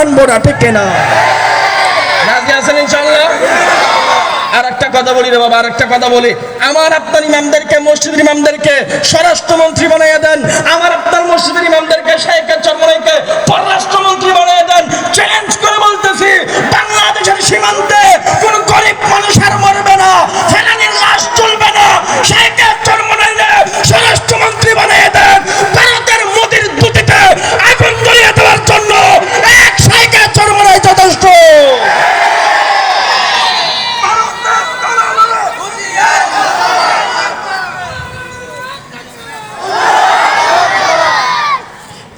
মানবো না ঠিক না। রাজি আছেন ইনশাল্লাহ আর একটা কথা বলি রে বাবা আর একটা কথা বলি। আমার আপনার ইমামদেরকে, মসজিদের ইমামদেরকে স্বরাষ্ট্রমন্ত্রী বানাইয়া দেন। আমার আপনার মসজিদের ইমামদেরকে শেখের চরমনাইকে পররাষ্ট্রমন্ত্রী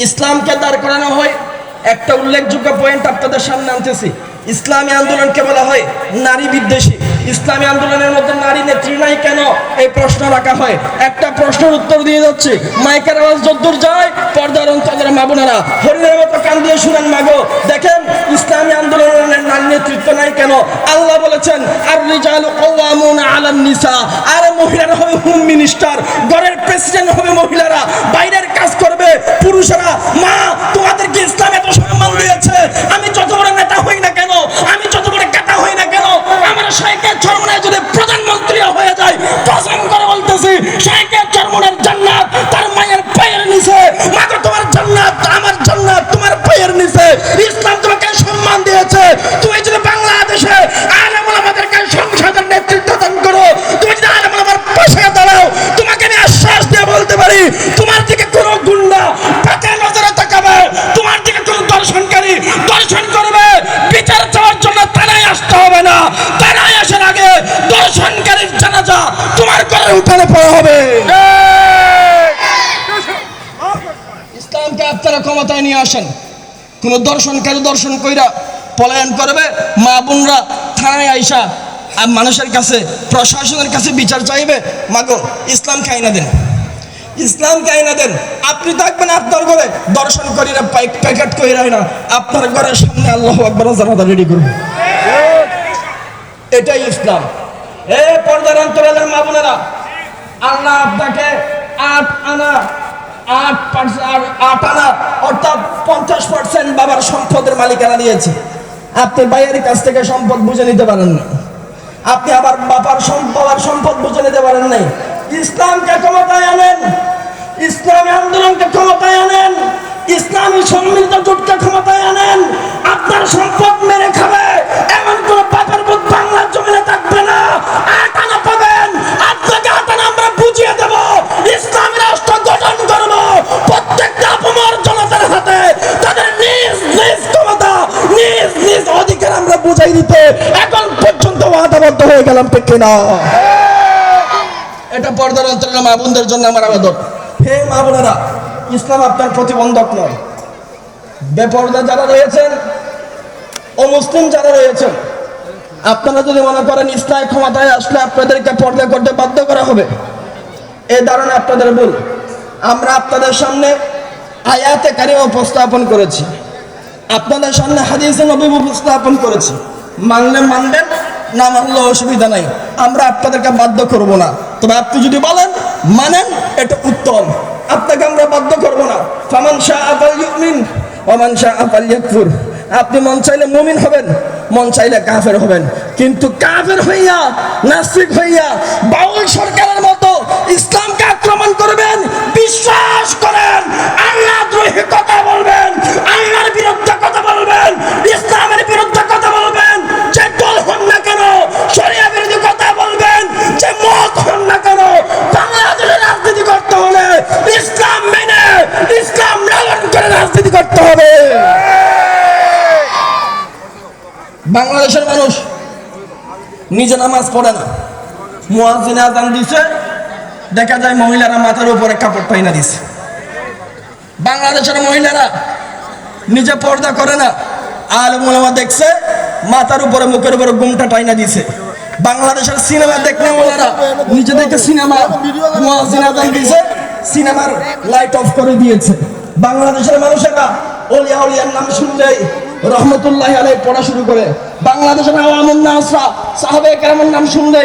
ইসলামকে দাঁড় করানো হয়। একটা উল্লেখযোগ্য পয়েন্ট আপনাদের সামনে আনতেছি। ইসলামী আন্দোলনকে বলা হয় নারী বিদ্বেষী। ইসলামী আন্দোলনের মধ্যে নারী নেত্রী নাই কেন? এই প্রশ্ন রাখা হয়। একটা প্রশ্নের উত্তর দিয়ে যাচ্ছে। মাইকের আওয়াজ যদ্দূর যায়, পর্দার অন্তরের মা হরিণের মতো কান দিয়ে শুনেন মাগো দেখেন, ইসলামী আন্দোলনের নারী নেতৃত্ব নাই কেন? আল্লাহ বলেছেন আর রিজাল কওয়ামুন আলান নিসা। আর মহিলারা হবে হোম মিনিস্টার। ঘরের প্রেসিডেন্ট হবে মহিলারা। বাইরের পুরুষেরা মা পড়া হবে। ইসলামকে আপনারা ক্ষমতায় নিয়ে আসেন। কোন দর্শনকারী দর্শন কইরা পলায়ন করবে? মা বোনরা থানায় আইসা আর মানুষের কাছে, প্রশাসনের কাছে বিচার চাইবে? মাগো, ইসলাম খাইনা দেন? ইসলাম খাইনা দেন? আপনি থাকবেন আপনার ঘরে। দর্শন করিরা পাইক প্যাকেট কইরাই না আপনার ঘরের সামনে আল্লাহ আকবর জানাদা রেডি করবে এটাই ইসলাম। এ পর্দার অন্তরালের মা বোনেরা আল্লাহ আপনাকে আট আনা, আট পার্সেন্ট আট আনা, অর্থাৎ পঞ্চাশ পার্সেন্ট বাবার সম্পদের মালিকানা দিয়েছে। আপনি বাইরের কাছ থেকে সম্পদ বুঝে নিতে পারেন না। আপনি আবার বাবার বাবার সম্পদ বুঝে নিতে পারেন নাই। ইসলামকে ক্ষমতায় আনেন, ইসলামী আন্দোলনকে ক্ষমতায় আনেন, ইসলামী সম্মিলিত জোটকে ক্ষমতায় আনেন, আপনার সম্পদ মেরে খাবে। হয়ে গেলাম ঠিক না এটা পর্দার অন্তরের মা বোনদের জন্য আমার আবেদন। হে মা বোনেরা ইসলাম আপনার প্রতিবন্ধক নয়। বেপর্দা যারা রয়েছেন ও মুসলিম যারা রয়েছেন আপনারা যদি মনে করেন ইসলাম ক্ষমতায় আসলে আপনাদেরকে পর্দা করতে বাধ্য করা হবে এই ধারণা আপনাদের ভুল। আমরা আপনাদের সামনে আয়াতে কারিমা উপস্থাপন করেছি। আপনাদের সামনে হাদিসে নবী উপস্থাপন করেছি। মানলে মানবেন না মানলে অসুবিধা নাই। আমরা আপনাদেরকে বাধ্য করব না। তবে আপনি যদি বলেন, মানেন, এটা উত্তম। আপনাকে আমরা বাধ্য করব না। ফামান শাহ আফাল ইউমিন ওমান শাহ আফাল ইয়াকফুর আপনি মন চাইলে মুমিন হবেন, মন চাইলে কাফের হবেন। কিন্তু কাফের হইয়া, নাস্তিক হইয়া, বাউল সরকারের করতে হবে। বাংলাদেশের মানুষ নিজে নামাজ পড়ে না। মুয়াজিনে আজান দিছে, দেখা যায় মহিলারা মাথার উপরে কাপড় পাইনা দিছে। বাংলাদেশের মহিলারা নিজে পর্দা করে না আর মোলামা দেখছে, মাথার উপরে মুখের উপরে গুমটা টাইনা দিছে। বাংলাদেশের সিনেমা দেখলে ওনারা নিজেদেরকে সিনেমা সিনেমা দিয়েছে সিনেমার লাইট অফ করে দিয়েছে। বাংলাদেশের মানুষেরা অলিয়া অলিয়ার নাম শুনলেই রহমতুল্লাহ আলাই পড়া শুরু করে। বাংলাদেশের আওয়ামুন আসরা সাহাবে কেরামের নাম শুনলে